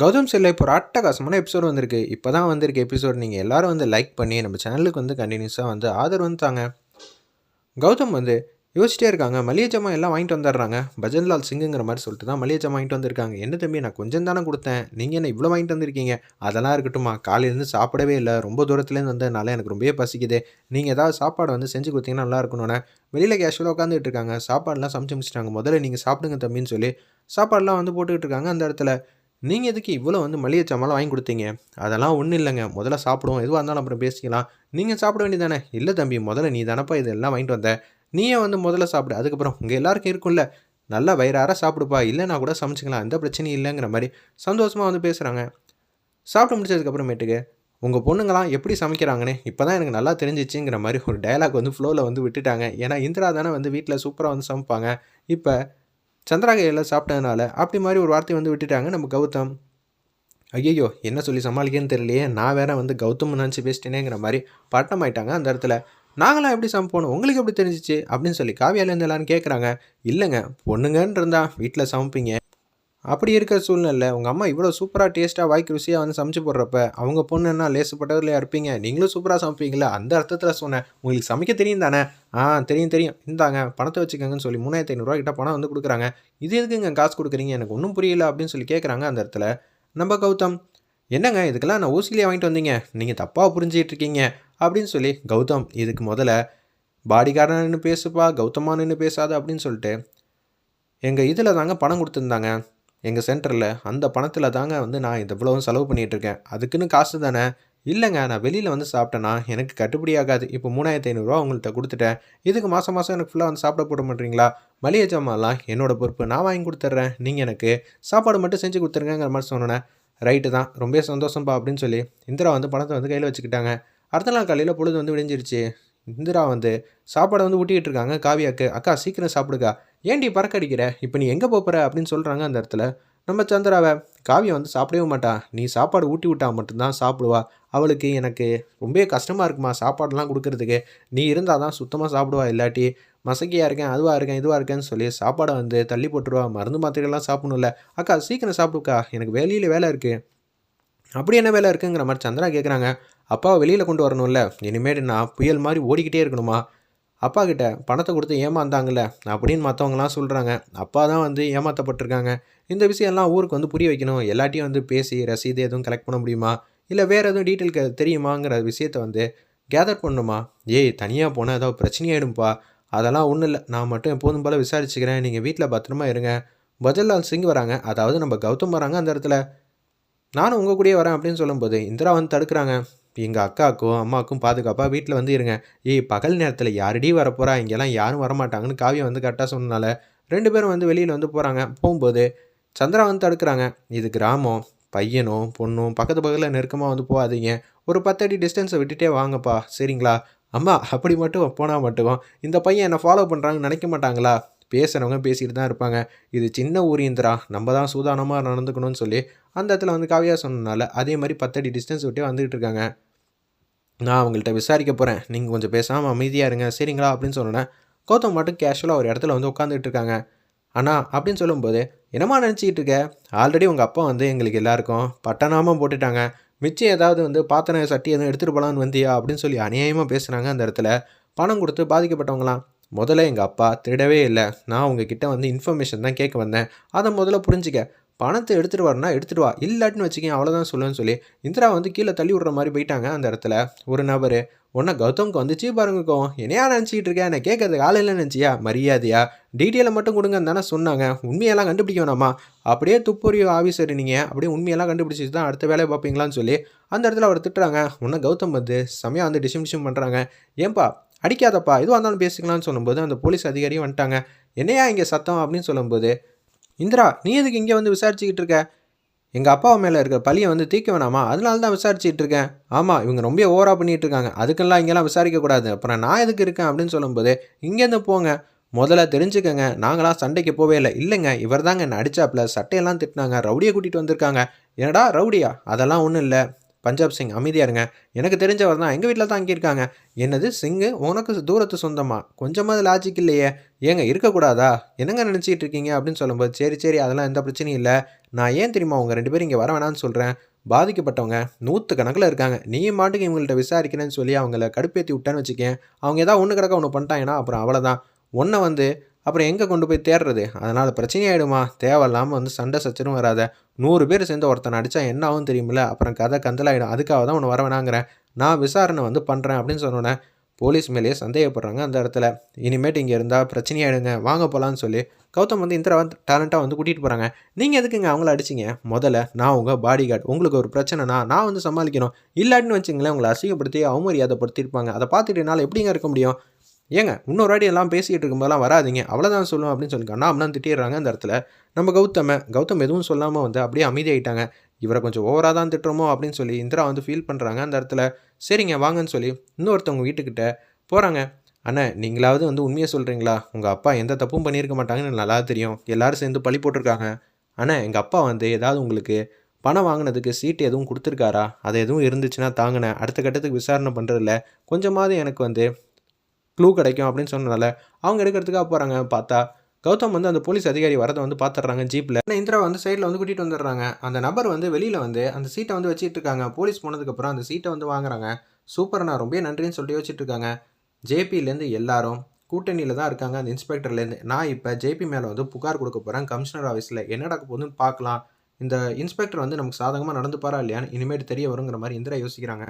கௌதம் செல்லை இப்போ ஒரு அட்டகாசமான எபிசோட் வந்திருக்கு. இப்போ தான் வந்திருக்கு எபிசோட் நீங்கள் எல்லோரும் வந்து லைக் பண்ணி நம்ம சேனலுக்கு வந்து கண்டினியூஸாக வந்து ஆதரவு வந்து தாங்க. கௌதம் வந்து யோசிச்சிட்டே இருக்காங்க. மளிகை ஜாமான் எல்லாம் வாங்கிட்டு வந்துடுறாங்க. பஜன்லால் சிங்குங்கிற மாதிரி சொல்லிட்டு தான் மளிகை ஜாமான் வாங்கிட்டு வந்திருக்காங்க. என்ன தம்பி நான் கொஞ்சம் தானே கொடுத்தேன். நீங்கள் என்ன இவ்வளோ வாங்கிட்டு வந்திருக்கீங்க? அதெல்லாம் இருக்கட்டும்மா. காலையிலேருந்து சாப்பிடவே இல்லை. ரொம்ப தூரத்துலேருந்து வந்ததுனால எனக்கு ரொம்பவே பசிக்குது. நீங்கள் ஏதாவது சாப்பாடு வந்து செஞ்சு கொடுத்தீங்கன்னா நல்லா இருக்கணும்னே வெளியில் கேஷுவலாக உட்காந்துட்டு இருக்காங்க. சாப்பாடுலாம் சமைச்சு முடிச்சிட்டாங்க. முதல்ல நீங்கள் சாப்பிடுங்க தம்பின்னு சொல்லி சாப்பாடுலாம் வந்து போட்டுக்கிட்டு இருக்காங்க அந்த இடத்துல. நீங்கள் எதுக்கு இவ்வளோ வந்து மளிகை சாமான் வாங்கி கொடுத்தீங்க? அதெல்லாம் ஒன்றும் இல்லைங்க. முதல்ல சாப்பிடுவோம். எதுவாக இருந்தாலும் அப்புறம் பேசிக்கலாம். நீங்கள் சாப்பிட வேண்டியதானே இல்லை தம்பி முதல்ல நீ தானப்பா இதெல்லாம் வாங்கிட்டு வந்த. நீயே வந்து முதல்ல சாப்பிடு. அதுக்கப்புறம் உங்கள் எல்லாருக்கும் இருக்கும்ல. நல்லா வயிறார சாப்பிடுப்பா. இல்லைனா கூட சமைச்சிக்கலாம். எந்த பிரச்சனையும் இல்லைங்கிற மாதிரி சந்தோஷமாக வந்து பேசுகிறாங்க சாப்பிட்டு முடிச்சதுக்கப்புறமேட்டுக்கு உங்கள் பொண்ணுங்களாம் எப்படி சமைக்கிறாங்கன்னு இப்போ தான் எனக்கு நல்லா தெரிஞ்சிச்சுங்கிற மாதிரி ஒரு டயலாக் வந்து ஃப்ளோவில் வந்து விட்டுட்டாங்க. ஏன்னா இந்திரா தானே வந்து வீட்டில் சூப்பராக வந்து சமைப்பாங்க. இப்போ சந்திராகையில் சாப்பிட்டதுனால அப்படி மாதிரி ஒரு வார்த்தை வந்து விட்டுட்டாங்க நம்ம கௌதம். ஐயையோ என்ன சொல்லி சமாளிக்கன்னு தெரியலையே. நான் வேற வந்து கௌதம் நினச்சி பேசிட்டேனேங்கிற மாதிரி பட்டம் ஆயிட்டாங்க அந்த இடத்துல. நாங்களாம் எப்படி சமைப்போம் உங்களுக்கு எப்படி தெரிஞ்சிச்சு? அப்படின்னு சொல்லி காவியாலேருந்து எல்லாரும் கேட்குறாங்க இல்லைங்க பொண்ணுங்கன்றிருந்தா வீட்டில் சமைப்பீங்க. அப்படி இருக்கிற சூழ்நிலை உங்கள் அம்மா இவ்வளோ சூப்பராக டேஸ்ட்டாக வாய்க்கு ருசியாக வந்து சமைச்சு போடுறப்ப அவங்க பொண்ணுன்னா லேசுப்பட்டவர்களையா இருப்பீங்க? நீங்களும் சூப்பராக சமைப்பீங்களா அந்த அர்த்தத்தில் சொன்னேன். உங்களுக்கு சமைக்க தெரியும் தானே? ஆ தெரியும் தெரியும். இந்தாங்க பணத்தை வச்சுக்கோங்கன்னு சொல்லி மூணாயிரத்தி ஐநூறுரூவா கிட்ட பணம் வந்து கொடுக்குறாங்க. இது எதுக்குங்க காசு கொடுக்குறீங்க? எனக்கு ஒன்றும் புரியல அப்படின்னு சொல்லி கேட்குறாங்க அந்த இடத்துல. நம்ம கௌதம் என்னங்க இதுக்கெல்லாம் நான் ஊசிலியே வாங்கிட்டு வந்தீங்க. நீங்கள் தப்பாக புரிஞ்சிகிட்டு இருக்கீங்க. அப்படின்னு சொல்லி கௌதம் இதுக்கு முதல்ல பாடிகாரன்னு பேசுப்பா கௌதமானு பேசாத அப்படின்னு சொல்லிட்டு எங்கள் இதில் தாங்க பணம் கொடுத்துருந்தாங்க. எங்கள் சென்டரில் அந்த பணத்தில் தாங்க வந்து நான் இது இவ்வளவும் செலவு பண்ணிகிட்ருக்கேன் அதுக்குன்னு காசு தானே? இல்லைங்க நான் வெளியில் வந்து சாப்பிட்டேன்னா எனக்கு கட்டுப்படி ஆகாது. இப்போ மூணாயிரத்தி ஐநூறுரூவா உங்கள்கிட்ட கொடுத்துட்டேன். இதுக்கு மாதம் மாதம் எனக்கு ஃபுல்லாக வந்து சாப்பிட போட மாட்டீங்களா? மளிகை ஜாமான்லாம் என்னோடய பொறுப்பு. நான் வாங்கி கொடுத்துட்றேன். நீங்கள் எனக்கு சாப்பாடு மட்டும் செஞ்சு கொடுத்துருங்கிற மாதிரி சொன்னேன் ரைட்டு தான். ரொம்ப சந்தோஷம்ப்பா அப்படின்னு சொல்லி இந்திரா வந்து பணத்தை வந்து கையில் வச்சுக்கிட்டாங்க. அடுத்த நாள் காலையில் பொழுது வந்து விடிஞ்சிருச்சு. இந்திரா வந்து சாப்பாடை வந்து ஊட்டிகிட்டு இருக்காங்க காவியாக்கு. அக்கா சீக்கிரம் சாப்பிடுக்கா. ஏன்டி பறக்கடிக்கிற? இப்போ நீ எங்கே போகிற அப்படின்னு சொல்கிறாங்க அந்த இடத்துல. நம்ம சந்திராவை காவியம் வந்து சாப்பிடவே மாட்டா. நீ சாப்பாடு ஊட்டி விட்டா மட்டும்தான் சாப்பிடுவா. அவளுக்கு எனக்கு ரொம்ப கஷ்டமாக இருக்குமா சாப்பாடெலாம் கொடுக்கறதுக்கு. நீ இருந்தால் தான் சுத்தமாக சாப்பிடுவா இல்லாட்டி மசக்கியாக இருக்கேன் அதுவாக இருக்கேன் இதுவாக இருக்கேன்னு சொல்லி சாப்பாடை வந்து தள்ளி போட்டுருவா. மருந்து மாத்திரைகள்லாம் சாப்பிடணும்ல. அக்கா சீக்கிரம் சாப்பிடுக்கா. எனக்கு வேலையில் வேலை இருக்குது அப்படி என்ன வேலை இருக்குங்கிற மாதிரி சந்திரா கேட்குறாங்க அப்பாவை வெளியில் கொண்டு வரணும்ல. இனிமேல் நான் புயல் மாதிரி ஓடிக்கிட்டே இருக்கணுமா? அப்பா கிட்ட பணத்தை கொடுத்து ஏமாந்தாங்கல்ல அப்படின்னு மற்றவங்களாம் சொல்கிறாங்க அப்பா தான் வந்து ஏமாற்றப்பட்டிருக்காங்க இந்த விஷயம்லாம் ஊருக்கு வந்து புரிய வைக்கணும். எல்லாட்டையும் வந்து பேசி ரசீது எதுவும் கலெக்ட் பண்ண முடியுமா? இல்லை வேறு எதுவும் டீட்டெயில் தெரியுமாங்கிற விஷயத்த வந்து கேதர் பண்ணணுமா? ஏய் தனியாக போனால் ஏதாவது பிரச்சனையாயிடும்ப்பா அதெல்லாம் ஒன்றும் இல்லை. நான் மட்டும் எப்போதும் போல் விசாரிச்சுக்கிறேன். நீங்கள் வீட்டில் பத்திரமா இருங்க. பஜல்லால் சிங் வராங்க. அதாவது நம்ம கௌதம் வராங்க அந்த இடத்துல. நானும் உங்கள் கூடயே வரேன் அப்படின்னு சொல்லும்போது இந்திரா வந்து தடுக்கிறாங்க. எங்கள் அக்காவுக்கும் அம்மாவுக்கும் பாதுகாப்பாக வீட்டில் வந்து இருங்க. ஏய் பகல் நேரத்தில் யாரடி வரப்போகிறா இங்கெல்லாம் யாரும் வரமாட்டாங்கன்னு காவியம் வந்து கரெக்டாக சொன்னனால ரெண்டு பேரும் வந்து வெளியில் வந்து போகிறாங்க போகும்போது சந்திரா வந்து தடுக்கிறாங்க. இது கிராமம். பையனும் பொண்ணும் பக்கத்து பக்கத்தில் நெருக்கமாக வந்து போகாதீங்க. ஒரு பத்தடி டிஸ்டன்ஸை விட்டுட்டே வாங்கப்பா. சரிங்களா? அம்மா அப்படி மட்டும் போனால் மட்டும். இந்த பையன் என்னை ஃபாலோ பண்ணுறாங்கன்னு நினைக்க மாட்டாங்களா? பேசுகிறவங்க பேசிகிட்டு தான் இருப்பாங்க. இது சின்ன ஊர் இந்திரா நம்ம தான் சூதானமாக நடந்துக்கணும்னு சொல்லி அந்த இடத்துல வந்து காவியாக சொன்னனால அதே மாதிரி பத்தடி டிஸ்டன்ஸ் விட்டே வந்துக்கிட்டு இருக்காங்க. நான் அவங்கள்ட்ட விசாரிக்க போகிறேன் நீங்கள் கொஞ்சம் பேசாமல் அமைதியாக இருங்க. சரிங்களா? அப்படின்னு சொன்னேன் கோத்தம் மட்டும் கேஷுவலாக ஒரு இடத்துல வந்து உட்காந்துட்டு இருக்காங்க. அண்ணா அப்படின்னு சொல்லும்போது என்னம்மா நினச்சிக்கிட்டு இருக்க? ஆல்ரெடி உங்கள் அப்பா வந்து எங்களுக்கு எல்லாருக்கும் பட்டனாமல் போட்டுட்டாங்க. மிச்சம் ஏதாவது வந்து பாத்திரம் சட்டி எதுவும் எடுத்துகிட்டு போகலான்னு வந்தியா? அப்படின்னு சொல்லி அநியாயமாக பேசுகிறாங்க அந்த இடத்துல. பணம் கொடுத்து பாதிக்கப்பட்டவங்களாம். முதல்ல எங்கள் அப்பா திருடவே இல்லை. நான் உங்ககிட்ட வந்து இன்ஃபர்மேஷன் தான் கேட்க வந்தேன். அதை முதல்ல புரிஞ்சிக்க. பணத்தை எடுத்துகிட்டு வரனா எடுத்துகிட்டு வா. இல்லாட்டின்னு வச்சுக்கேன் அவ்வளோதான் சொல்லுன்னு சொல்லி இந்திரா வந்து கீழே தள்ளி விடுற மாதிரி போயிட்டாங்க அந்த இடத்துல. ஒரு நபர் உன்னை கௌதம்க்கு வந்துச்சு பாருங்கக்கோ. என்னையா நினச்சிக்கிட்டு இருக்கேன் என்னை கேட்கறதுக்கு ஆள் நினச்சியா? மரியாதையா? டீட்டெயிலை மட்டும் கொடுங்கன்னு தானே சொன்னாங்க. உண்மையெல்லாம் கண்டுபிடிக்க வேணாமா? அப்படியே துப்புரிய ஆஃபீஸர் நீங்கள் அப்படியே உண்மையெல்லாம் கண்டுபிடிச்சி தான் அடுத்த வேலையை பார்ப்பீங்களான்னு சொல்லி அந்த இடத்துல அவர் திட்டுறாங்க. உன்னை கௌதம் வந்து செமையாக வந்து டிசிம் டிசிம் பண்ணுறாங்க ஏன்பா அடிக்காதப்பா. எதுவாக இருந்தாலும் பேசிக்கலாம்னு சொல்லும்போது அந்த போலீஸ் அதிகாரியும் வந்துட்டாங்க. என்னையா இங்கே சத்தம்? அப்படின்னு சொல்லும்போது இந்திரா நீ எதுக்கு இங்கே வந்து விசாரிச்சுக்கிட்டு இருக்க? எங்கள் அப்பா மேலே இருக்கிற பழியை வந்து தீக்க வேணாமா? அதனால தான் விசாரிச்சுட்டு இருக்கேன். ஆமாம் இவங்க ரொம்ப ஓவராக பண்ணிகிட்டு இருக்காங்க. அதுக்கெல்லாம் இங்கெல்லாம் விசாரிக்கக்கூடாது அப்புறம் நான் எதுக்கு இருக்கேன் அப்படின்னு சொல்லும்போது இங்கேருந்து போங்க. முதல்ல தெரிஞ்சுக்கங்க. நாங்களாம் சண்டைக்கு போவே இல்லை. இல்லைங்க இவர் தாங்க என்ன அடித்தாப்புல சட்டையெல்லாம் திட்டினாங்க. ரவுடியை கூட்டிகிட்டு வந்திருக்காங்க. என்னடா ரவுடியா? அதெல்லாம் ஒன்றும் இல்லை. பஞ்சாப் சிங் அமைதியாக இருங்க. எனக்கு தெரிஞ்சவர் தான் எங்கள் வீட்டில் தான் அங்கிருக்காங்க என்னது சிங்கு? உனக்கு தூரத்து சொந்தமா? கொஞ்சமாவது லாஜிக் இல்லையே. ஏங்க இருக்கக்கூடாதா? என்னங்க நினச்சிட்டு இருக்கீங்க? அப்படின்னு சொல்லும்போது சரி சரி அதெல்லாம் எந்த பிரச்சனையும் இல்லை. நான் ஏன் தெரியுமா உங்கள் ரெண்டு பேரும் இங்கே வர வேணாம்னு சொல்கிறேன் பாதிக்கப்பட்டவங்க நூற்று கணக்கில் இருக்காங்க. நீ மாட்டுக்கு இவங்கள்ட்ட விசாரிக்கிறேன்னு சொல்லி அவங்கள கடுப்பேற்றி விட்டேன்னு வச்சுக்கேன். அவங்க ஏதாவது ஒன்று கிடக்க ஒன்று பண்ணிட்டாங்கன்னா அப்புறம் அவ்வளோதான் ஒன்றை வந்து அப்புறம் எங்கே கொண்டு போய் தேடுறது அதனால் பிரச்சனையாயிடுமா தேவையில்லாமல் வந்து சண்டை சச்சரும் வராத. நூறு பேர் சேர்ந்து ஒருத்தனை அடித்தா என்ன ஆகும் தெரியுமில்ல? அப்புறம் கதை கந்தலாயிடும். அதுக்காக தான் உன்னை வரவேணாங்கிறேன். நான் விசாரணை வந்து பண்ணுறேன் அப்படின்னு சொன்னோன்னே போலீஸ் மேலேயே சந்தேகப்படுறாங்க அந்த இடத்துல. இனிமேட்டு இங்கே இருந்தால் பிரச்சனையாயிடுங்க வாங்க போகலான்னு சொல்லி கௌதம் வந்து இந்திரா வந்து டேலண்ட்டாக வந்து கூட்டிகிட்டு போகிறாங்க நீங்கள் எதுக்குங்க அவங்கள அடிச்சிங்க? முதல்ல நான் உங்கள் பாடி கார்டு உங்களுக்கு ஒரு பிரச்சனைனா நான் வந்து சமாளிக்கணும். இல்லாட்டின்னு வச்சுங்களேன் உங்களை அசிங்கப்படுத்தி அவமரியாதைப்படுத்திருப்பாங்க அதை பார்த்துட்டு என்னால் எப்படிங்க இருக்க முடியும்? ஏங்க இன்னொரு வாட்டி எல்லாம் பேசிகிட்டு இருக்கும்போதெல்லாம் வராதிங்க. அவ்வளோதான் சொல்லுவோம் அப்படின்னு சொல்லி அண்ணா அண்ணா திட்டிடுறாங்க அந்த இடத்துல. நம்ம கௌதம கௌதம் எதுவும் சொல்லாமல் வந்து அப்படியே அமைதியாயிட்டாங்க. இவரை கொஞ்சம் ஓவராக தான் திட்டுறோமோ அப்படின்னு சொல்லி இந்திரா வந்து ஃபீல் பண்ணுறாங்க அந்த இடத்துல. சரிங்க வாங்கன்னு சொல்லி இன்னொருத்தவங்க வீட்டுக்கிட்ட போகிறாங்க அண்ணா நீங்களாவது வந்து உண்மையை சொல்கிறீங்களா உங்கள் அப்பா எந்த தப்பும் பண்ணியிருக்க மாட்டாங்கன்னு நல்லா தெரியும். எல்லோரும் சேர்ந்து பழி போட்டிருக்காங்க. அண்ணா எங்கள் அப்பா வந்து ஏதாவது உங்களுக்கு பணம் வாங்கினதுக்கு சீட்டு எதுவும் கொடுத்துருக்காரா? அது எதுவும் இருந்துச்சுன்னா தாங்கினேன். அடுத்த கட்டத்துக்கு விசாரணை பண்ணுறதில்ல கொஞ்சமாவது எனக்கு வந்து க்ளூ கிடைக்கும் அப்படின்னு சொன்னனால அவங்க எடுக்கிறதுக்காக போகிறாங்க பார்த்தா கௌதம் வந்து அந்த போலீஸ் அதிகாரி வரதை வந்து பார்த்துட்றாங்க ஜீப்பில் ஆனால் இந்திரா வந்து சைடில் வந்து கூட்டிகிட்டு வந்துடுறாங்க. அந்த நபர் வந்து வெளியில் வந்து அந்த சீட்டை வந்து வச்சுட்டு இருக்காங்க. போலீஸ் போனதுக்கப்புறம் அந்த சீட்டை வந்து வாங்குறாங்க. சூப்பர் நான் ரொம்ப நன்றின்னு சொல்லிட்டு வச்சுட்டு இருக்காங்க. எல்லாரும் கூட்டணியில் தான் இருக்காங்க. அந்த இன்ஸ்பெக்டர்லேருந்து நான் இப்போ ஜேபி மேலே வந்து புகார் கொடுக்க போகிறேன் கமிஷனர் ஆஃபீஸில் என்ன நடக்க போகுதுன்னு பார்க்கலாம். இந்த இன்ஸ்பெக்டர் வந்து நமக்கு சாதகமாக நடந்துப்பாரா இல்லையான்னு இனிமேட்டு தெரிய வருங்கிற மாதிரி இந்திரா யோசிக்கிறாங்க.